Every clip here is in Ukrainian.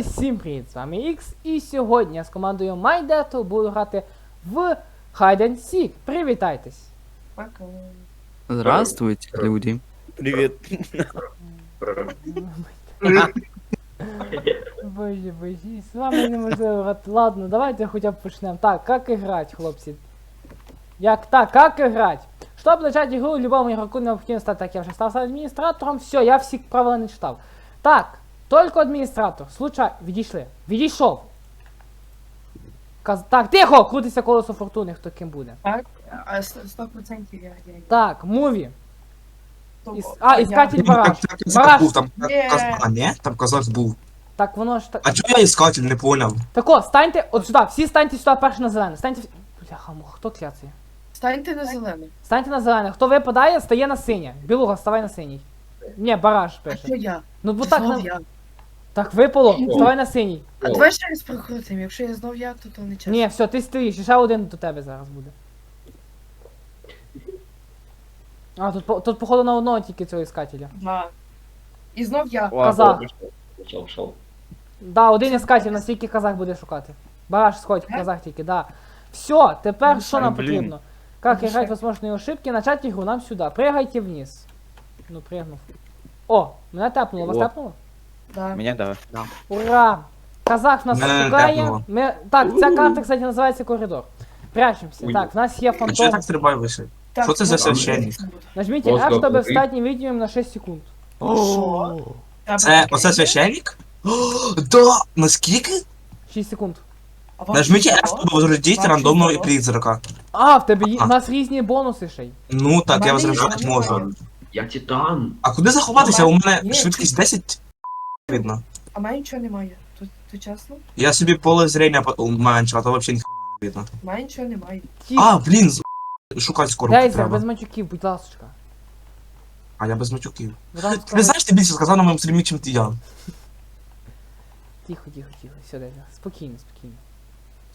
Всім привіт, з вами Ікс, і сьогодні я з командою MyDeto буду грати в Hide and Seek. Привітайтесь! Пока. Здравствуйте, люди. Привет. Боже, боже, з вами неможливо грати. Ладно, давайте хоча б почнемо. Так, як играть, хлопці? Як так, как играть? Чтобы начать игру, любому игроку необходимо стать, так я вже став адміністратором. Все, я всі правила не читав. Так, только адміністратор. Случай, відійшли. Відійшов. Каз... Так, тихо, крутиться колесо фортуни, хто ким буде. Так, а с- сто процентів я, я, я. Так, муві. Іс... А, іскатель бараш. так, так, Бараш. був, там Є. каз- А, ні? Там казах був. Так, воно ж так. А чого я іскатель, не поняв? Так о, станьте, от сюди, всі станьте сюди перше на зелене. Станьте. Бляха, муха, хто кляцає? Станьте на зелений. Станьте на зелене. Хто випадає, стає на синє. Білуга, вставай на синій. Ні, бараш А що я? Ну бо так, знов на... я. так випало, вставай на синій. А давай ще раз прокрутимо, якщо я знов я, то то не чесно. Ні, все, ти стоїш, і ще один до тебе зараз буде. А, тут, по- тут походу на одного тільки цього іскателя. Два. І знов я. Казах. Пошел, пошел. Да, один іскатель, настільки казах буде шукати. Бараш сходь, в казах тільки, да. Все, тепер Ну, що нам блін. потрібно? Как Ну, играть що? возможные ошибки? Начать игру нам сюда. Прыгайте вниз. Ну, прыгнув. О, мене тепнуло, вас О. тепнуло? Да. Меня да. Ура! Казах нас Мене не шукає. Ми... Так, ця карта, кстати, називається коридор. Прячемося. Ой. Так, в нас є А чого я фантом. так стрибаю вище? Так, Що це за ну, священник? Нажмите Мозга F, чтобы внутри. стать невидимым на 6 секунд. Що? Та, Це блін, оце священник? О, да! Наскільки? 6 секунд. а вам Нажміть? F, щоб возродити Вам рандомного призрака. А, в тебе є... У нас різні бонуси ще й. Ну так, Мене я возрождати нічого можу. Я титан. А куди заховатися? У мене швидкість 10 видно. А мене нічого немає. Тут, тут чесно? Я собі поле зрення по- уменшив, а то взагалі ніхто не видно. Мене нічого немає. Ті... А, блін, з- шукати скоро Дейзер, без треба. матюків, будь ласочка. А я без матюків. Бо там Ти знаєш, ти більше сказав на моєму стрімі, чим ти я. Тихо, тихо, тихо. Все, Дейзер. Спокійно, спокійно.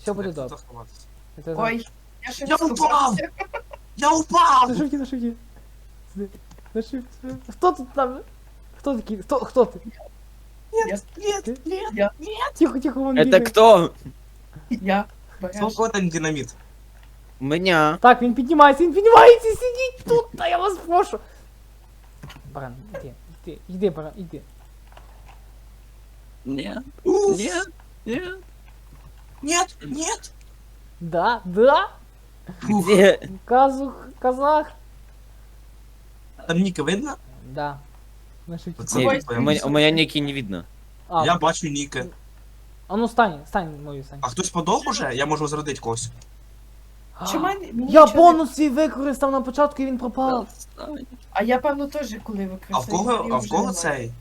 Все буде Як тут добре. заховатися? Я тебе знаю. Ой, я ще Я не упав! Я упав! На шифті, на шифті. На шифті. Хто тут там? Хто такий? Хто, хто ти? Нет, нет, нет, Я. Тихо, тихо, вон Это бігає. кто? Я. Береш. Сколько там динамит? У меня. Так, він піднімається, він піднімається, сидіть тут, та я вас прошу. Баран, іди, іди, іди, баран, іди. Нет, Уф, нет, нет. Нет, нет. Да, да, Фух, Где? казух, казах. Там Ніки видно? Да. На шифті. Це Ой, у, меня, у ники не видно. А, Я бачу Ніки. а ну стань, стань мою, стань. А хтось подох уже? Я можу зрадити когось. Мене? мені Я нічого не- бонус свій використав на початку і він пропав. А я певно теж коли А в кого, а в кого цей?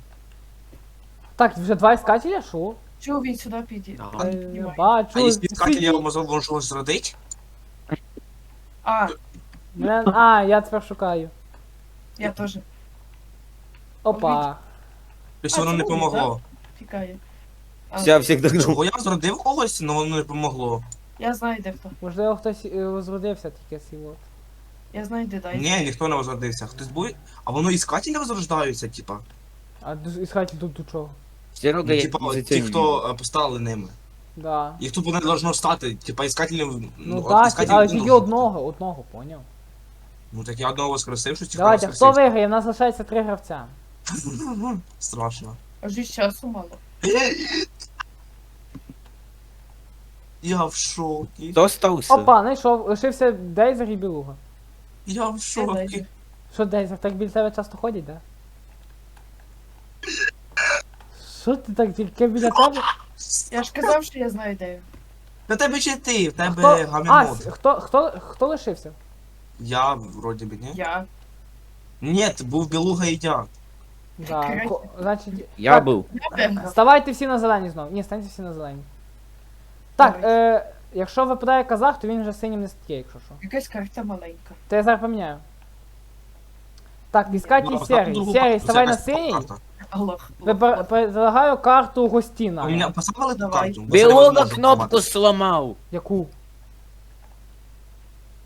Так, вже два іскателя, що? Чого він сюди піде? Да. Е, Піднімай. Бачу. А якщо іскати я сидіть. можу можу зрадити? А, Мене- А, я тепер шукаю. я теж. Опа. Тобто А, воно це не буде, помогло. Тікає. А, Все, всех догнул. Бо я зрадив когось, але воно не помогло. Я знаю, де хто. Можливо, хтось е, возродився тільки сіло. Я знаю, де дай. Ні, ніхто не возродився. Хтось буде. А воно іскателі возрождаються, типа. А ду- іскатель тут до чого? Серега, Ну, я типа, ті, хто е, поставили ними. Да. Їх тут не должно стати. Типа іскателів. Ну от так, іскателів але не тільки должно одного, одного, поняв. бути. Ну так я одного воскресив, що тільки Давайте, хто воскресив. виграє? В нас залишається три гравця. Страшно. Аж і часу мало. Я в шокі. Кто остался? Опа, знайшов, лишився Дейзер і Білуга. Я в шокі. Дейзер? Що Дейзер, так біля тебе часто ходять, да? Що ти так тільки біля тебе? Я ж казав, що я знаю, де він. На тебе чи ти? В тебе Хто? А, гамінмод. хто, хто, хто лишився? Я вроді би, ні? Я. Ні, був білуга і я. Да. Ко- Значить, Я Так. был. Я ставайте всі на зелені знову. Ні, станьте всі на зелені. Так, е, якщо випадає казах, то він вже синім не стає, якщо що. Якась карта маленька. То я зараз поміняю. Так, іскатель Ну, серий. другу Серий, карту, ставай це на якась синій. карта. Аллах. Вибер- Предлагаю карту гостіна. У мене поставили ту Давай. карту? Бо це Белога невозможно кнопку ховатися. сломал. Яку?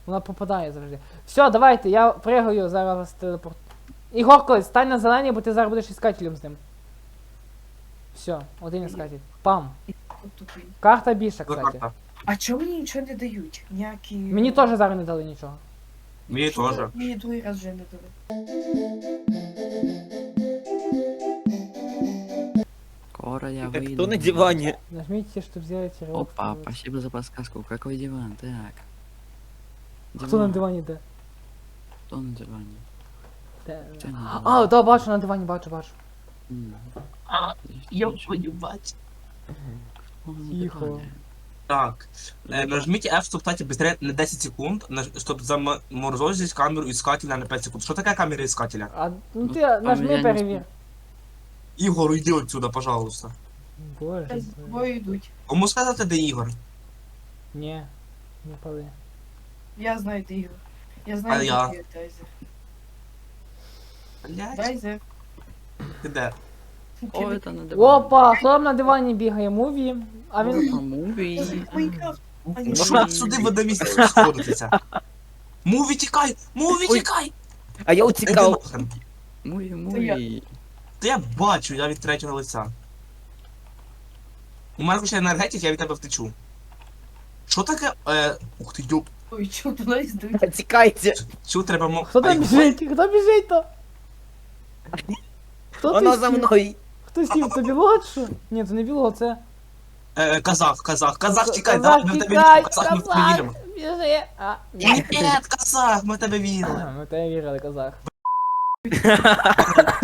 Вона попадає завжди. Все, давайте, я пригаю зараз телепорт. Ігор, колись, стань на зелені, бо ти зараз будеш іскателем з ним. Все, один іскатель. Пам. От тупий. Карта більша, Це кстати. карта. А чому мені нічого не дають? Ніякі. Мені теж зараз не дали нічого. Мені теж. Мені другий раз вже не дали. Скоро я Так выйду. кто на диване? Нажмите, чтобы сделать релокс. Опа, спасибо за подсказку. Какой диван? Так. Хто на дивані де? Кто на диване? Де? Хто? А, да, бачу на дивані, бачу, бачу. М. А, я хочу бачити. Тихо. Так. Е, Нажміть F, щоб стати быстрее на 10 секунд, наж- щоб заморозить камеру іскателя на 5 секунд. Що таке камера іскателя? А, ну Ну, ти нажми не перевір. Ігор, йди отсюда, пожалуйста. Боже. З тобою йдуть. Кому сказати, де Ігор? Ні. Не пали. Я знаю, де Ігор. Я А знаю, я? де Ти де? О, это на диване. Опа, хлоп на дивані бігає муві. А він. Майнкрафт. Ані, ви сюди в одне місце сходитеся? Муві тікай! Муві Ой. тікай! А я Іди нахрен. Муви, я. Та я бачу, я від третього лиця. У мене ще енергетик, я від тебе втечу. Що таке? Е, ух ти йоп. Ой, чого туди йдуть? Отекайте. Чого треба мо... Хто там Ай, біжить? Хто біжить то? Хто Она ти за сів? мной. Хто сів? Це що? Ні, це не білого, це. Е, казах, казах, казах, тікай, Казах, да, ми в тебе віримо, казах, ми в тебе казах, віримо. Біжи. А, ні. Ні, казах, ми в тебе віримо. Ми тебе вірили, казах.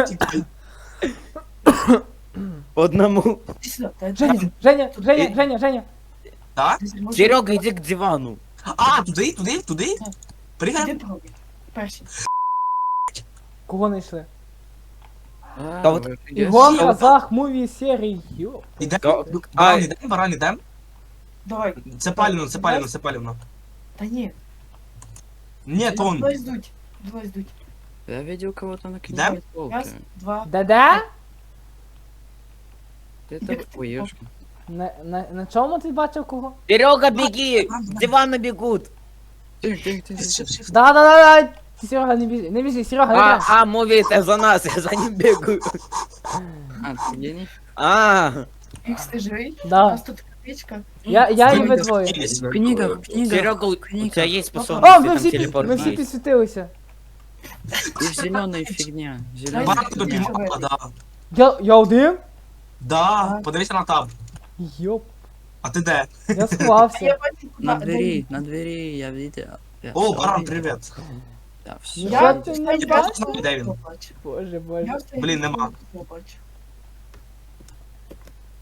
Тікай. Одному. Женя, Женя, Женя, Женя, Женя. Так? Серега, иди к дивану. А, туди, туди, туди? Пригай. Перший. Кого знайшли? А, Та от вы офигели? Ігон, Що? казах, муві, серій, йо. Ідем? Ка- Баран Ай. ідем, баран ідем? Давай. Це палівно, це палівно, це палівно. Та ні. Ні, то он. Давай здуть. Давай здуть. Я видел кого-то на Да? книжной полке. Раз, два. Де-де? Это ой, ёшки. На, на, на чому ти бачив кого? Серега, беги! К дивану бегут. Тихо, тихо, тихо. Шиф, шиф, шиф. Да, да, да, да. Ти, Серега, не біжи, не біжи, Серега, не А, біжи. а, муви, это за нас, я за ним бегаю. А, ты гений? А, Фікс, ти живий? У Да. нас тут копичка. Я, я її Ви видвою. втілись. В книгах, в книгах. Серега, у у книга. тебя есть О, способность, ми там всі, під- телепорт ми всі есть. підсвітилися. И зеленая фигня. Зеленая. Баран тебе піймала, да. Я, я один? Да, подивися на таб. Йоп, А ти де? я Я сховався. бачу, На куди- двери, на двери, я видел. Я О, всё баран, видел. привіт. Да, все. Я Я ти я бачив? бачу. Де він? Боже, Я боже. останній Блін, нема.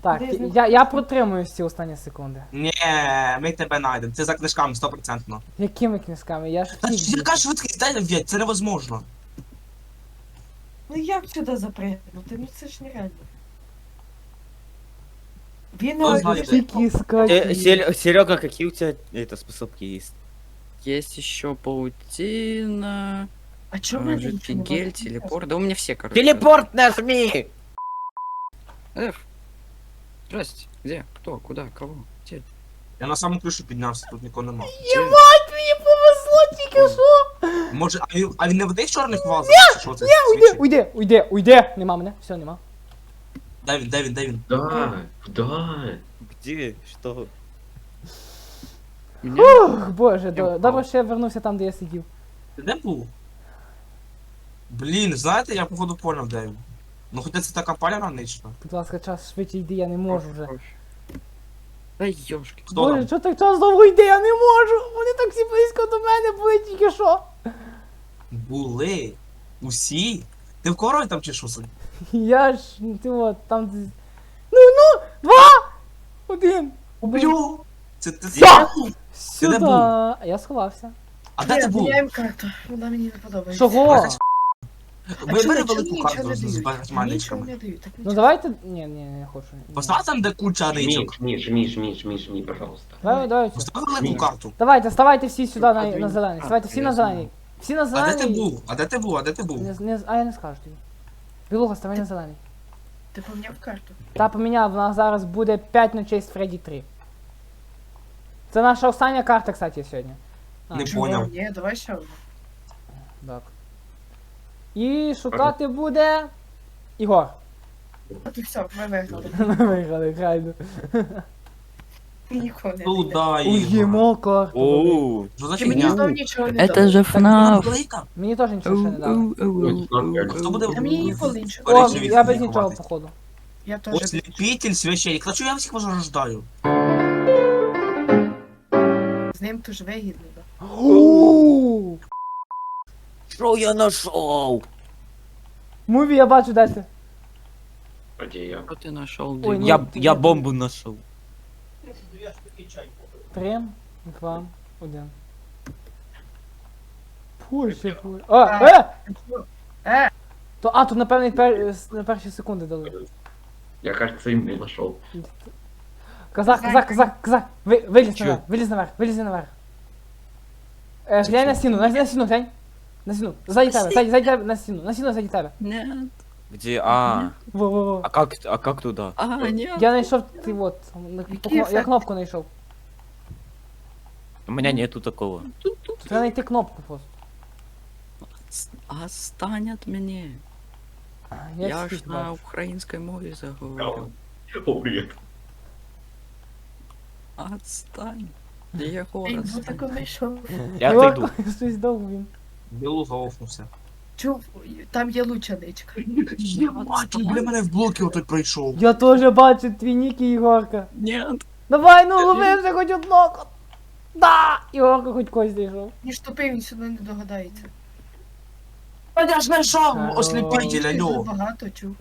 Так, Де він? я, я протримуюсь ці останні секунди. Ні, ми тебе знайдемо. Це за книжками 100%. Якими книжками? Я ж Та яка швидкість, дай в'ять, це невозможно. Ну як сюди запрягнути? Ну це ж нереально. Він Хто не знає, Тільки Э, іскати. Серега, какие у тебя это способки есть? Есть еще паутина, А э, мене жидкий не гель, телепорт. Да у меня все, короче. Телепорт нажми! F. Здрасте. Где? Кто? Куда? Кого? Где? Я на саму кришу піднявся, тут нікого нема. Єбать, мені повезло тільки що. Може, а він, а він не в тих чорних вазах? чи Що це? Уйди, свічі? уйди, уйди, уйди. Нема мене, все, нема. Де він, де він, де він? Да, да. Где? Что? Меня? Ух, боже, до- впав. добре, що я вернувся там, де я сидів. Ти де був? Блін, знаєте, я походу поняв, де він. Ну хоча це така паля нічна. Будь ласка, час швидше йди, я не можу вже. Да ёшки. Хто Боже, там? що так час довго йде, я не можу. Вони так всі близько до мене були тільки що. Були. Усі? Ти в корові там чи що? сидиш? Я ж, ну, ти от, там десь- Ну, ну, два! Один. Блю! Це ти Я! Ти де був? Я сховався. А де ти був? Міняємо карту. Вона мені не подобається. Чого? А Бери чому- бери чому велику карту з дають? багатьма Ну давайте. Ні, ні, не хочу. Ні. Постав там, де куча ничок. Жми, жми, жми, жми, жми, жми, пожалуйста. Давай, давайте. Постав велику карту. Давайте, ставайте всі сюди на, на зелений. Ставайте всі на зелений. Всі на А де ти зелений. був? А де ти був? А де ти був? Не, не, а я не скажу тобі. Білуга, ставай на зелений. Ти поміняв карту. Та поміняв, в нас зараз буде 5 ночей з Фредді 3. Це наша остання карта, кстати, сьогодні. А, Не поняв. Ні, давай ще одну. Так. І шукати буде. Ігор. От і все, ми виграли. Ми виграли. Ніколи не Ну йде. да, Уїмо карту. Оу. Що за Ти мені фігня? знов нічого не Это дав. же FNAF. Велика. Мені теж нічого ще не дали. Хто буде Та мені ніколи нічого. О, я без нічого, походу. Я теж. Ослепитель, священник. Та чого я всіх возрождаю? З ним теж вигідно, да. Що я нашов? Муві я бачу, де ти. Где я? Ты нашел? Ой, ну, Я, ти- я бомбу нашов. Три, два, один. Пульше, пульше. А, е! Е, То, а, тут напевно пер, на перші секунди дали. Я, кажется, им не нашел. Казак, казак, казак, казак, ви, виліз Чо? наверх, виліз наверх, виліз наверх. Е, глянь на стіну, на, на стіну, глянь. На стіну, ззаді тебе, ззаді, ззаді тебе, на стіну, на стіну, ззаді тебе. Нет. Где? А, Во, во, во. а как, а как туда? А, нет. Я знайшов, ти от, на- по Який кно- я ефект? кнопку знайшов. У меня нету такого. Тут треба знайти кнопку просто. С- Отстань от меня. Я, Я всі ж на бачу. украинской мове заговорил. О, привет. Отстань. Я город. ну тако знайшов. Я Ігор, отойду. Щось довго він. Білу заофнувся. Чув, там є лучаничка. Я бачу, біля мене в блоки отой пройшов. Я теж бачу твій нік і Ігорка. Нет. Давай, ну лови вже хоч одного. Да! Ігорка хоч когось знайшов. Ніж тупий, він сюди не догадається. Я ж знайшов Хорош. ослепитель, багато, чув.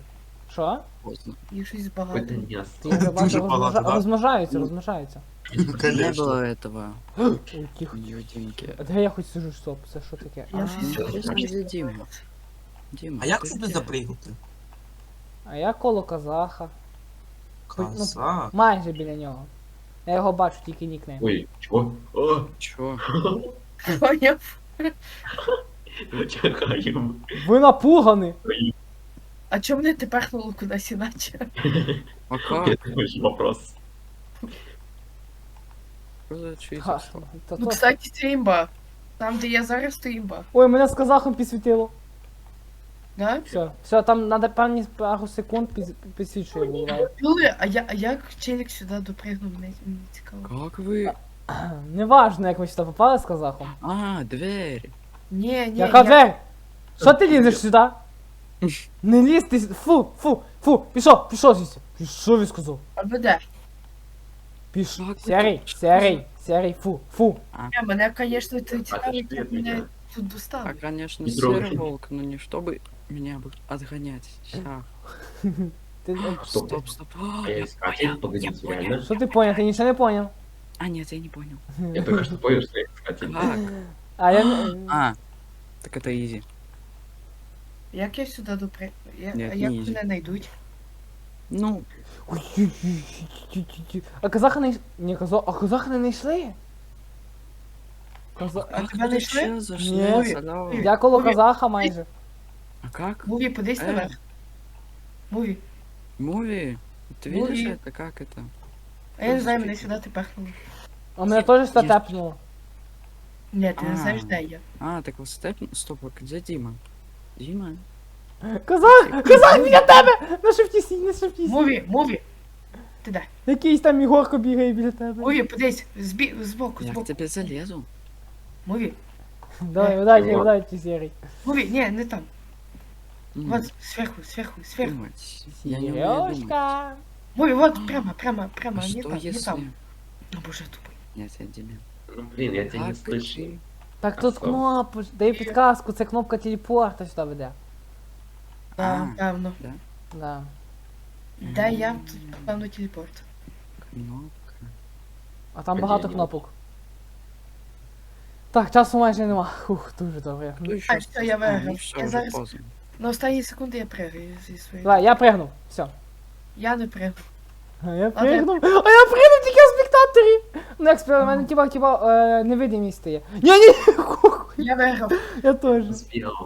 Що? Поздно. Їх щось багато. Это не Ти вже бачу, Дуже розмножа- багато, да. розмножаються, розмножаються. Не Конечно. было этого. Ой, тихо. Юденьки. А де я хоч сижу, стоп, це що таке? Я А, щось Интересно, где Дима? Дима, А як ты туди где? запригнути? А я коло казаха. Казак. Майже біля нього. Я його бачу, тільки нікнейм. Ой, чего? О, Чё? Поняв? чекаем. Ви напугані! А чому не ти перхнуло кудись іначе? А как? Это очень вопрос. Что за чьи Ха, та Ну, то- кстати, це імба. Там, де я зараз, то імба. Ой, мене з казахом підсвітило. Да? Все, все, там надо певні пару секунд під, підсвічує буває. Юли, а, я, а як челік сюди допригнув, мені, мені цікаво. Как вы? Неважно, як ми сюди попали з казахом. А, дверь. Ні, ні, Яка я... двері? Що ти лізеш сюди? Не лізь ти, с- фу, фу, фу, пішов, пішов звідси. Що він сказав? А ви де? Пішов. Як ви Серий, тут? серий, серий, фу, фу. Ні, мене, звісно, це цікавить, Отошли як от мене меня. тут А, доставили. конечно, Не трогай. серый волк, но не чтобы меня бы отгонять. Ща. Ти, Стоп. Стоп, стоп. А я искатель, погодите, реально? що ти поняв? Ти нічого не поняв. А, нет, я не понял. Я только что понял, что я искатель. Как? А я не... А, так это изи. Як я сюди допригну? Я, Ні, а як ні. мене знайдуть? Ну, Ой, ой, ой, ті- ті- ті. А казахи не... Ні, казах... А казахи не знайшли? Каза... А как тебя вы нашли? вообще зашли? Нет. Салам. Я коло Ой. казаха майже. А как? Муві, подивись Е. наверх. Муві. Муви? Ты Муви. видишь это? Как это? А я не знаю, мене сюди ти перхнули. А мене теж сюди Є. тепнуло. Ні, ти не А. знаєш, де я. А, так вот степ... Стоп, а где Дима? Дима? Казах! Казах біля тебе! На шифті сій, на шифті сій. Муві, муві. Ти де? Якийсь там Ігорко бігає біля тебе. Муві, подивись, збі... збоку, Я к збоку. тебе залезу. Муві. Давай, удачі, Ігор. удачі, серий. Муві, ні, не там. М, Вот, сверху, сверху, сверху. думать. Я не умею думать. Сережка! Муві, вот, прямо, прямо, прямо, не что там, не если... там. О, боже, тупий. Нет, я. Ну, блин, я тебя не Как слышу. ты? Так тут Стоп. кнопка, дай підказку, це кнопка телепорта сюди веде. А. певно. Да. Де я? Тут, певно, телепорт. Кнопка. А там багато я? кнопок. Так, часу майже нема. Хух, дуже добре. Еще? А, всё, я выиграл. все, Я уже зараз- поздно. На останні секунди я пригаю зі своєю. Давай, я пригнув. Все. Я не пригну. А я пригнув. А я пригнув тільки в Ну, експеримент, типа, типа, е, невидимість стає. Ні, ні, хух, Я виграв. я теж.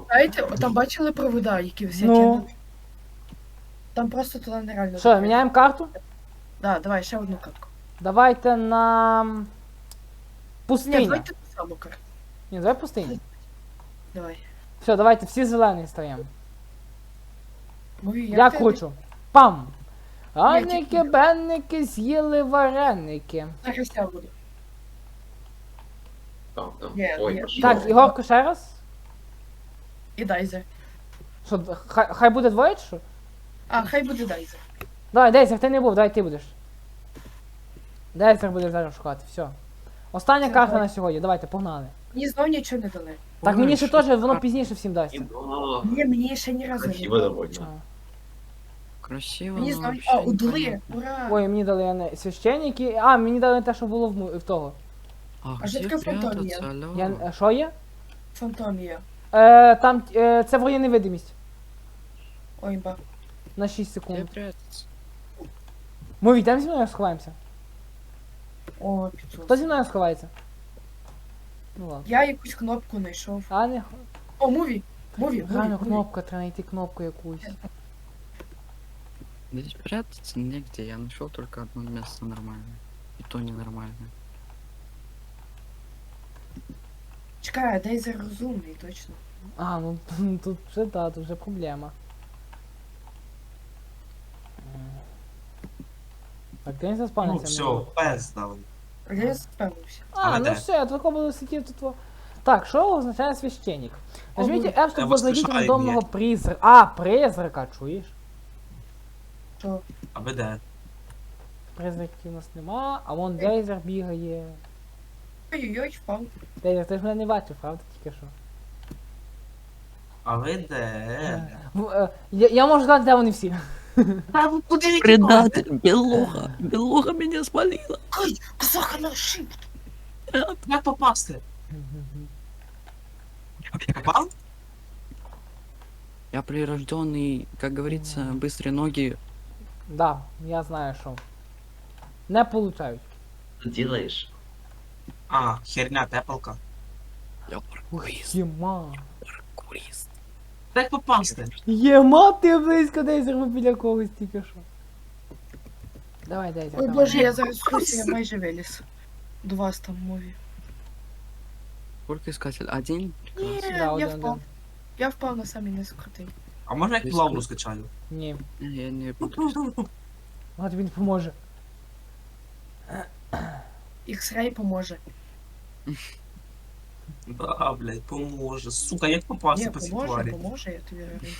Знаєте, там бачили провода, які всякі. Ну. Там просто туди нереально. Що, допригнути. міняємо карту? Да, давай, ще одну катку. Давайте на... Ні, Пустиня. давайте ту саму карту. Ні, давай пустиня. Давай. Все, давайте всі зелені стаємо. Як Я ти- кручу. Пам! Аники, бенники, з'їли вареники. Зараз я буду. Там, там. Ні, Ой, ні. Так, Ігорко, ще раз. І Дайзер. Що, хай, хай буде двоє чи що? А, хай буде Дайзер. Давай, Дейзер, ти не був, давай ти будеш. Дейзер буде зараз шукати, все. Остання Все, карта давай. на сьогодні, давайте, погнали. Мені знову нічого не дали. Так мені ще теж, воно пізніше всім дасть. Ні, мені ще ні разу не Красиво дали. довольно. Красиво, Мені знову... вообще удали! непонятно. Ура! Ой, мені дали не священники. А, мені дали те, що було в, му- в того. А А где таке фантом є? прятаться, алло? Я, е, що є? Фантом є. Е, там, е, це вроє невидимість. Ой, ба. На 6 Где секунд. прятаться? Ми йдемо зі мною сховаємося. О, Хто 500. зі мною сховається? Ну ладно. Я якусь кнопку знайшов. А не О, муві! Муві, муві, Реально муві. кнопка, треба знайти кнопку якусь. Здесь прятаться негде, я нашел только одно место нормальное. И то ненормальное. Чекай, а Дейзер розумний, точно. А, ну тут вже да, тут вже проблема. Так, ти не Ну, заспавнився. все, пес дали. А я спевнився. А, Але ну де? все, я тільки буду сидіти тут. во- Так, що означає священник? Нажміть F, щоб Я вознайдіть воскрешаю рандомного призрака. А, призрака, чуєш? Що? А ви де? Призраків у нас нема, а вон Дейзер бігає. Ой-ой-ой, впав. Дейзер, ти ж мене не бачив, правда, тільки що? А ви де? В- е, Я, я можу знати, де вони всі. Та ви куди ви Предатель! Белуха! Белуха меня спалила! Ой, косаха на шип. Як попасти? Попав? Я прирожденный, как говорится, быстрые ноги. Да, я знаю, що. Не получають. Что делаешь? А, херня, тепалка. Я паркурист. Єма. Паркурист. Як попасти? Єма, ти близько Дейзер, ми біля когось тільки що. Давай, Дейзер. Ой, боже, я зараз в я майже виліз. До вас там мові. Сколько искатель? Один? Ні, Прекрасно. Да, я один, впав. Я впав на самий низ крутий. А можна як лавру скачаю? Ні. Не, Я не буду. А не поможе. X-Ray поможе. Да, блядь, поможе. Сука, як Ні, по цій поможе, тварі? поможе, я тобі гарантую.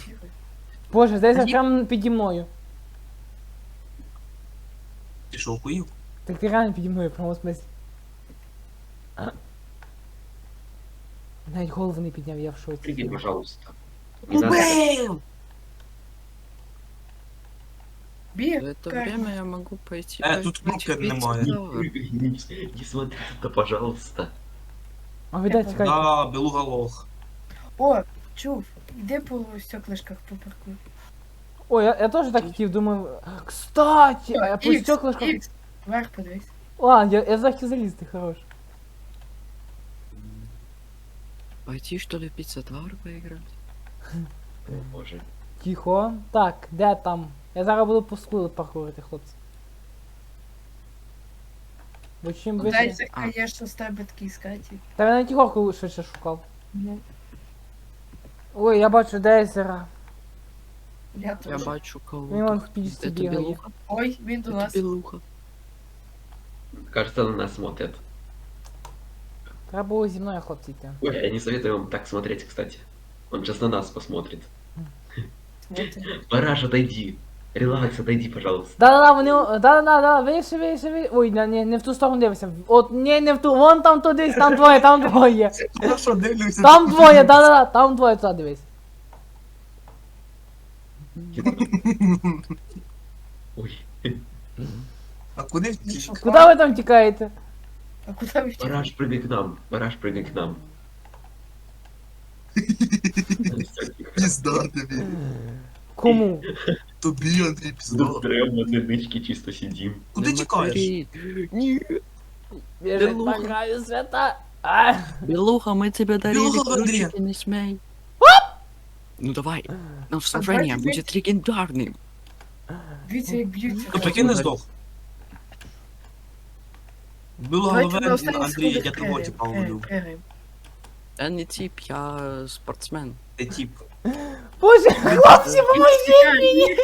Боже, Дейзер Ні. прямо піді мною. Ти що, охуїв? Так ти реально піді мною, в прямому смислі. Навіть голову не підняв, я в шоці. Прыгай, пожалуйста. Не надо. Убив! Біг, За это Как? время я могу пойти... Э, тут пойти кнопки пить немає. Не сахар. прыгай, не, не смотри туда, пожалуйста. А ви де тікайте? Да, белуга лох. О, чув, йди по стеклишках по парку. Ой, я, я теж так хотів, думаю. Кстати, а я по Ікс, стеклышках. Ікс. Вверх подивись. Ладно, я, я захотів залізти, хорош. Пойти что ли в пиццетвар поиграть? О, боже. Тихо. Так, де там? Я зараз буду по скулу паркурити, хлопці. Бо чим вище. Дайся, А. звісно, з тебе такий скаті. Та я навіть Ігорку швидше шукав. Ну, Ой, я бачу Дейзера. я Я теж. бачу Він кого-то. вон в підісті Это бігає. белуха? Ой, він до Это нас. белуха. Кажется, на нас смотрят. Треба було зі мною, хлопці, йти. Ой, я не советую вам так смотреть, кстати. Он сейчас на нас посмотрит. Смотри. Бараш, отойди. Релакс, отойди, пожалуйста. Да-да-да, вони. Да-да-да, вище, вище, вище. Ой, не, не, не в ту сторону дивися. От, ні, не в ту. Вон там туди, там двоє, там двоє. Я що, дивлюся? Там двоє, да-да-да, там двоє, туди дивись. Ой, А куди втік? Куди ви там тікаєте? А куди ви втікли? Бараш, прыгай к нам. Бараш, прыгай к нам. Всё, тихо. Пізда тобі. Кому? Тобі, Андрій, пізда. Втроем на нычке чисто сидим. Куди Не тікаєш? смотри. Не. Біжить Белуха. на краю свята. А! Белуха, мы тебе дарили Белуха, Андрей. ключики, не смей. Ну давай, наше сражение давайте будет легендарным. Дивіться, як б'ються. Ти прикинь, не здох. Було Давайте на голове, останніх Андрій, сходах я того пригаємо, типа пригаємо, уводив. пригаємо. я не тип, я спортсмен. Ти тип. Боже, хлопці, поможіть мені!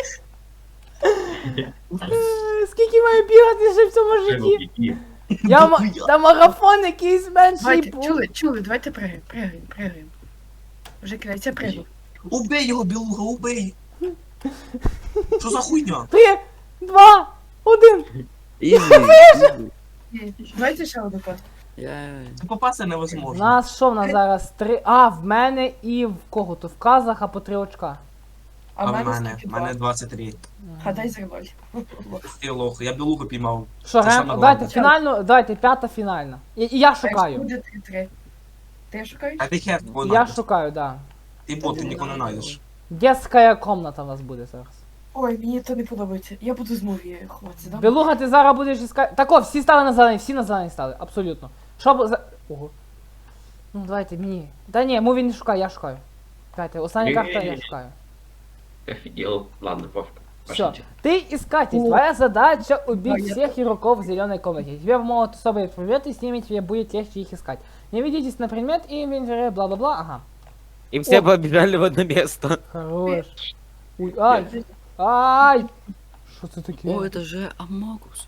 Е, Скільки має бігати ще в цьому житті? Я ма... Та марафон якийсь менший Давайте, був. чули, чули, давайте пригаємо, пригаємо, пригаємо. Вже кидається пригну. Убей його, білуга, убей! Що за хуйня? Три, два, один. Изи. Давайте ще один пас. Я... Це попасти У невозможно. нас що в нас зараз? Три. А, в мене і в кого? То в казах, а по три очка. А в мене, в мене 23. Гадай за ноль. Ти лох, я білугу піймав. Що, Це саме головне. фінальну, давайте п'ята фінальна. І, і я шукаю. буде 3-3? Ти шукаєш? А ти хер твой Я шукаю, да. Ти бот, ти нікого не знайдеш. Детська комната у нас буде зараз. Ой, мені то не подобається. Я буду з мові ховатися, да? Белуга, ти зараз будеш іскати. Тако, всі стали на зелені, всі на зелені стали, абсолютно. Щоб за. Ого. Ну давайте мені. Та ні, муві не шукай, я шукаю. Давайте, остання карта я Ні-ні-ні. шукаю. Офигел. Ладно, пофиг. Все. Пошлите. Ты искатель, О. твоя задача убить А, я всех игроков в зеленой комнате. Тебе могут особые предметы, с ними тебе будет легче их искать. Не ведитесь на предмет и инвентарь, бла-бла-бла, ага. И все О. побежали в одно место. Хорош. Ой, ай, ай! Что это такое? О, это же Амогус.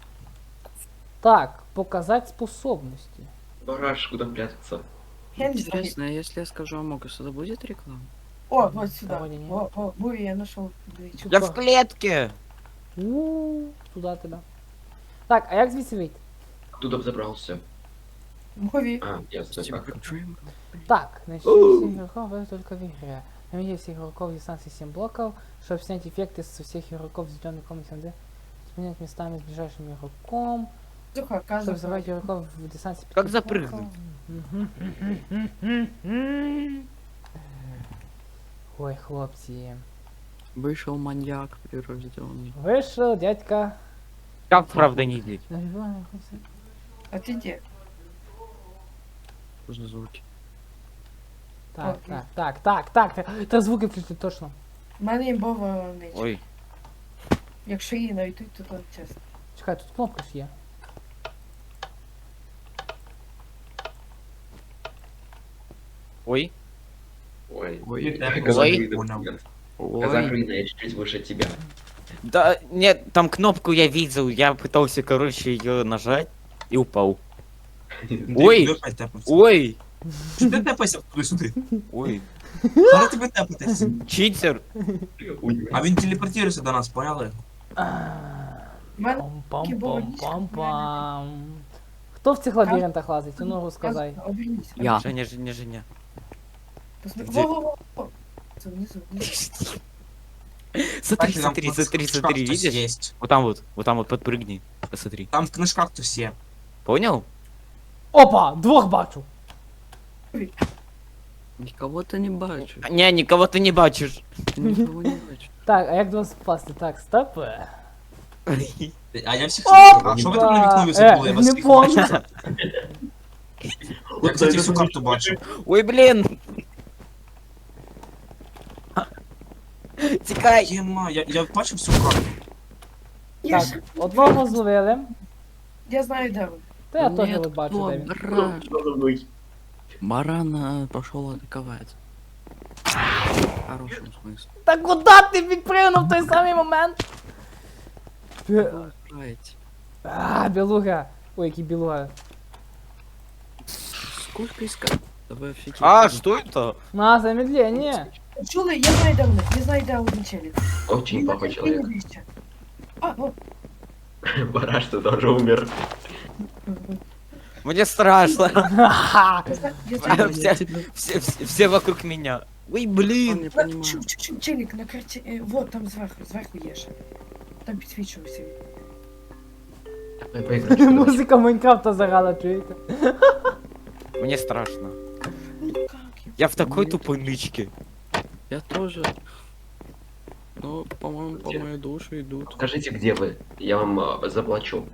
Так, показать способности. Бараш, куда прятаться? Я не знаю. Интересно, а если я скажу Амогус, это будет реклама? О, вот сюда. Вроде нет. О, о, Бури, я нашел. Дивіться. Я в клетке. У, туда тебя. Так, а як звідси вийти? Туда б забрался. Мові. А, ясно, Типа как. Dream. Так, значит, всех игроков это только в игре. Наведи всех игроков в дистанции 7 блоков, чтобы снять эффекты со всех игроков в зеленой комнате НД. Сменять местами с ближайшим игроком. Сука, Чтобы казах. взорвать игроков в дистанции Как пяти запрыгнуть? блоков. Мгм. Ой, хлопці. Вышел маньяк прирожденный. Вийшов дядька. Как правда не здесь? А ти де? Что за звуки? Так, Окей. так, так, так, так, так. Та звуки включити точно. У мене імбова нич. Ой, Якщо її знайдуть, то то чесно. Чекай, тут кнопка ж є. ой. Ой. Ой. Казахрина, Понял. блин. Ой. Казахрина, я чуть-чуть выше тебя. Да, нет, там кнопку я видел, я пытался, короче, ее нажать и упал. Ой. Ти опять тепався. Ой, Що ти тепайся туди-сюди? ой, Коли тебе тепатися? читер. Ой, А він телепортується до нас, поняли? У мене Пам-пам-пам-пам-пам. Хто в цих лабіринтах лазить? А Ну, розказай. казах, обернись. Я. Женя, Женя, Женя. Посмотри. Где? Во-во-во. Це внизу, внизу. Смотри, Кстати, там смотри, в смотри, книжках смотри, хтось видишь? Есть. Вот там вот, вот там вот подпрыгни. Посмотри. Там в книжках хтось є. Понял? Опа! Двох бачу! Никого ты не бачишь. Не, никого ты не бачишь. Никого не бачишь. Так, а як до вас впасти? Так, стоп. А я всіх Опа! А що ви там на вікнові Е, забули? Я вас не всіх помню. бачу. Я, кстати, всю карту бачу. Ой, блин. Тикай. Єма, я, я бачу всю карту. Я, Так, ж- одного зловили. я знаю, де ви. Та я Нет, теж от бачу, кто? де він. Бараш. Должен быть. Маран э, пошел атаковать. В хорошем смысле. Та куди ти відпригнув в той самий момент? Бе- Его отправить. А, білуга. Ой, який білуга. Сколько искать? Давай офигеть. А, что это? На замедлення. Чули, я знаю, де вони. Я знаю, де один челік. Очень Він плохой на человек. картині ближче. А, о. Бараш, ты тоже умер. Мне страшно. Ха-ха. Я знаю, я А, знаю. все, все, все, все вокруг меня. Ой, Он блин. не понимает. Чу- чу- чу- Челік на карті. е, Вот там зверху, зверху є ще. Там підсвічувався він. Давай поиграем. что-нибудь. Музика Майнкрафта заграла, чуєте? Мне страшно. Ну як? Я в такой Нет. тупой нычке. Я тоже. Ну, по-моему, по моей душе идут. Скажите, где вы? Я вам э, заплачу.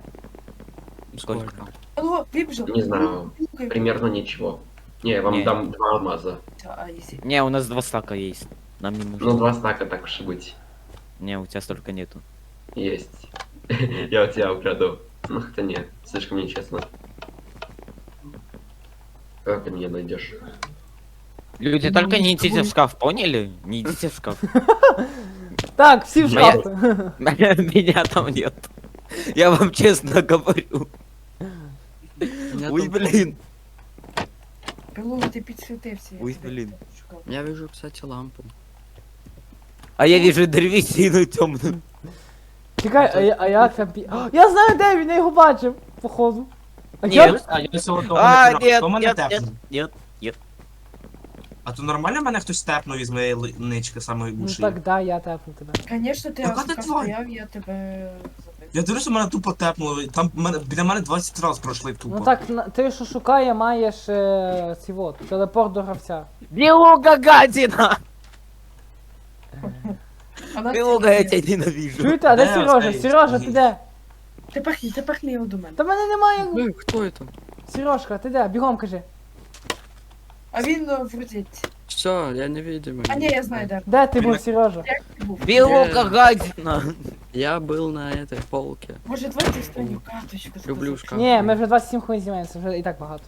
Сколько? Алло, вибіжав. Не знаю. Примерно ничего. Не, я вам Не. дам два алмаза. А, якщо... Не, у нас два стака есть. Нам не нужно. Ну, два стака, так уж и быть. Не, у тебя столько нету. Есть. Я у тебя украду. Ну, хотя нет, слишком нечестно. Как ты меня найдешь? Люди, Ну, только не никого идите в не- шкаф, поняли? Не идите в шкаф. Так, всі в Моя- шкаф. Меня там нет. Я вам честно говорю. Я, Ой, там- блин. Пилу, ти підсвітився. я Ой, тебе блін. шукав. я вижу, кстати, лампу. А я вижу древесину темную. Чекай, а, я- а як там пі... О, Я знаю, де він, я його бачив, походу. А Ні. я... А я цього того А, не нет, Хто мене нет, нет, тепнув? нет, нет. А то нормально мене хтось тепнув із моєї ли- нички саме Ну так, да, я тепну тебе. Конечно, ти Яка ти тварь? стояв, я тебе забив. Я дивлюся, мене тупо тепнули. Там мене, біля мене 20 разів пройшли тупо. Ну так, на- ти що шукає, маєш е, ці от, телепорт до гравця. Белуга гадина! А Белуга, це- я тебя ненавижу. Чуєте, а де Де Сережа? оцей? Сережа, ти де? Ти пахни, ти пахни його до мене. Та мене немає. Э, кто это? Сережка, ти де? Бігом кажи. А він ну, вроді. Все, я невидимый. А ні, я знаю, де. Де ти Він- був, Сережа? Як ти був? Белуга гадина! Я был на этой полке. Може, давайте останню карточку. Люблю сказати. шкаф. Ні, ми вже 27 хвилин знімаємося, вже і так багато.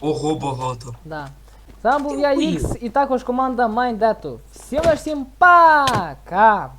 Ого, багато. Да. З вами був я Ой. Ікс і також команда Майндету. Всім всім пока!